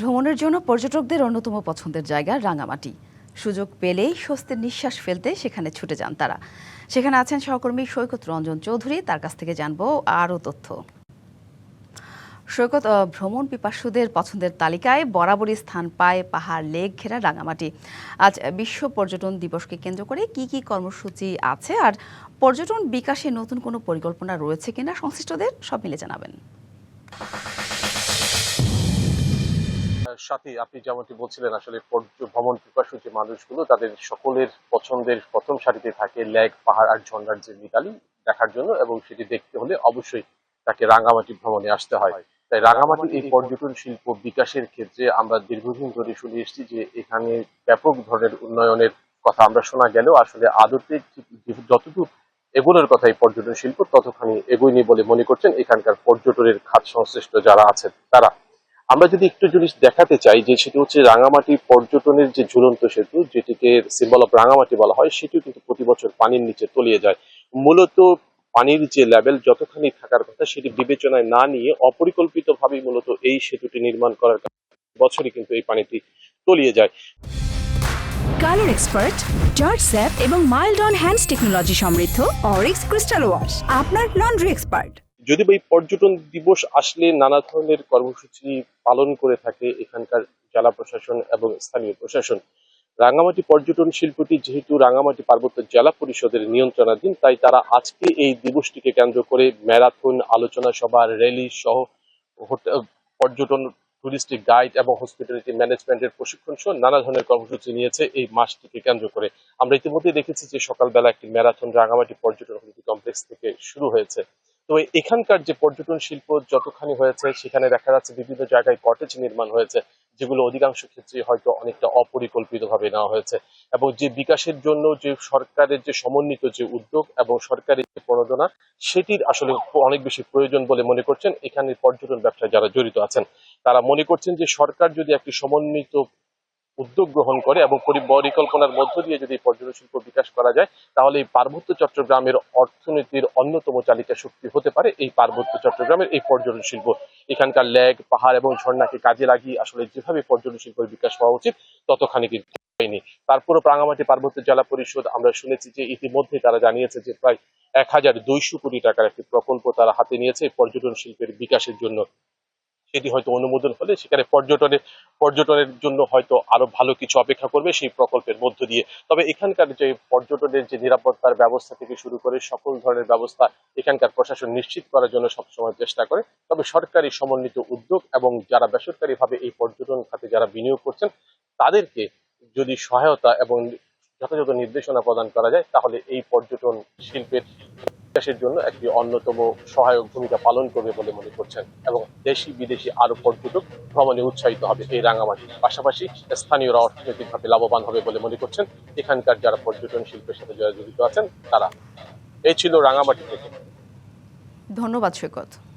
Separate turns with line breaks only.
ভ্রমণের জন্য পর্যটকদের অন্যতম পছন্দের জায়গা রাঙামাটি। সুযোগ পেলেই স্বস্তির নিঃশ্বাস ফেলতে সেখানে ছুটে যান তারা। সেখানে আছেন সহকর্মী সৈকত রঞ্জন চৌধুরী, তার কাছ থেকে জানব আরও তথ্য। সৈকত ভ্রমণ পিপাসুদের পছন্দের তালিকায় বরাবরই স্থান পায় পাহাড়, লেক ঘেরা রাঙামাটি। আজ বিশ্ব পর্যটন দিবসকে কেন্দ্র করে কি কি কর্মসূচি আছে আর পর্যটন বিকাশে নতুন কোনো পরিকল্পনা রয়েছে কিনা সংশ্লিষ্টদের সব মিলে জানাবেন।
সাথে আপনি যেমনটি বলছিলেন আসলে ভ্রমণ পিপাসু যে মানুষগুলো তাদের সকলের পছন্দের প্রথম সারিতে থাকে লেক পাহাড় আর ঝর্ণার যে মিতালি দেখার জন্য এবং সেটি দেখতে হলে অবশ্যই তাকে রাঙামাটি ভ্রমণে আসতে হয়। তাই রাঙামাটির এই পর্যটন শিল্প বিকাশের ক্ষেত্রে আমরা দীর্ঘদিন ধরে শুনে এসেছি যে এখানে ব্যাপক ধরনের উন্নয়নের কথা আমরা শোনা গেলেও আসলে আদতে যতটুকু এগোনোর কথা এই পর্যটন শিল্প ততখানি এগোয়নি বলে মনে করছেন এখানকার পর্যটনের খাত সংশ্লিষ্ট যারা আছেন তারা। আমরা যদি একটু জিনিস দেখাতে চাই যে সেটি হচ্ছে রাঙামাটি পর্যটনের যে ঝুলন্ত সেতু, যেটিকে সিম্বল অফ রাঙামাটি বলা হয়, সেটিও কিন্তু প্রতি বছর পানির নিচে তলিয়ে যায়। মূলত পানির যে লেভেল যতখানি থাকার কথা, সেটি বিবেচনায় না নিয়ে অপরিকল্পিতভাবেই মূলত এই সেতুটি নির্মাণ করার বছরই কিন্তু এই পানিটি তলিয়ে যায়।
কালার এক্সপার্ট, জর্জ স্যাপ এবং মাইল্ড অন হ্যান্ডস টেকনোলজি সমৃদ্ধ অরিক্স ক্রিস্টাল ওয়াশ, আপনার লন্ড্রি এক্সপার্ট।
যদি বা এই পর্যটন দিবস আসলে নানা ধরনের কর্মসূচি পালন করে থাকে এখানকার জেলা প্রশাসন এবং স্থানীয় প্রশাসন। রাঙামাটি পর্যটন শিল্পটি যেহেতু রাঙামাটি পার্বত্য জেলা পরিষদের নিয়ন্ত্রণাধীন, তাই তারা আজকে এই দিবসটিকে কেন্দ্র করে ম্যারাথন, আলোচনা সভা, র্যালি সহ পর্যটন টুরিস্টিক গাইড এবং হসপিটালিটি ম্যানেজমেন্টের প্রশিক্ষণ সহ নানা ধরনের কর্মসূচি নিয়েছে এই মাসটিকে কেন্দ্র করে। আমরা ইতিমধ্যে দেখেছি যে সকালবেলা একটি ম্যারাথন রাঙামাটি পর্যটন কমপ্লেক্স থেকে শুরু হয়েছে। তো এখানকার যে পর্যটন শিল্প যতখানি হয়েছে, সেখানে দেখা যাচ্ছে বিভিন্ন জায়গায় কটেজ নির্মাণ হয়েছে, যেগুলো অধিকাংশ ক্ষেত্রে হয়তো অনেকটা অপরিকল্পিতভাবে নেওয়া হয়েছে এবং যে বিকাশের জন্য যে সরকারের যে সমন্বিত যে উদ্যোগ এবং সরকারের যে প্রণোদনা, সেটির আসলে অনেক বেশি প্রয়োজন বলে মনে করছেন এখানে পর্যটন ব্যবসায় যারা জড়িত আছেন। তারা মনে করছেন যে সরকার যদি একটি সমন্বিত উদ্যোগ গ্রহণ করে এবং পরিকল্পনার মধ্য দিয়ে যদি পর্যটন শিল্প বিকাশ করা যায়, তাহলে এই পার্বত্য চট্টগ্রামের অর্থনীতির অন্যতম চালিকা শক্তি হতে পারে এই পার্বত্য চট্টগ্রামের এই পর্যটন শিল্প। এখানকার লেক, পাহাড় এবং ঝর্ণাকে কাজে লাগিয়ে আসলে যেভাবে পর্যটন শিল্পের বিকাশ হওয়া উচিত, ততখানি কিন্তু হয়নি। তারপরও রাঙামাটি পার্বত্য জেলা পরিষদ আমরা শুনেছি যে ইতিমধ্যে তারা জানিয়েছে যে প্রায় এক হাজার দুইশো কোটি টাকার একটি প্রকল্প তারা হাতে নিয়েছে পর্যটন শিল্পের বিকাশের জন্য। সেটি হয়তো অনুমোদন হলে সেখানে পর্যটনের পর্যটনের জন্য হয়তো আরও ভালো কিছু অপেক্ষা করবে সেই প্রকল্পের মধ্য দিয়ে। তবে এখানকার যে পর্যটনের যে নিরাপত্তার ব্যবস্থা থেকে শুরু করে সকল ধরনের ব্যবস্থা এখানকার প্রশাসন নিশ্চিত করার জন্য সবসময় চেষ্টা করে। তবে সরকারি সমন্বিত উদ্যোগ এবং যারা বেসরকারিভাবে এই পর্যটন খাতে যারা বিনিয়োগ করছেন, তাদেরকে যদি সহায়তা এবং যথাযথ নির্দেশনা প্রদান করা যায়, তাহলে এই পর্যটন শিল্পের বিকাশের জন্য একটি অন্যতম সহায়ক ভূমিকা পালন করবে বলে মনে করছেন এবং দেশি বিদেশি আরও পর্যটক ভ্রমণে উৎসাহিত হবে এই রাঙামাটি। পাশাপাশি স্থানীয়রা অর্থনৈতিকভাবে লাভবান হবে বলে মনে করছেন এখানকার যারা পর্যটন শিল্পের সাথে জড়িত আছেন তারা। এই ছিল রাঙামাটি থেকে।
ধন্যবাদ সৈকত।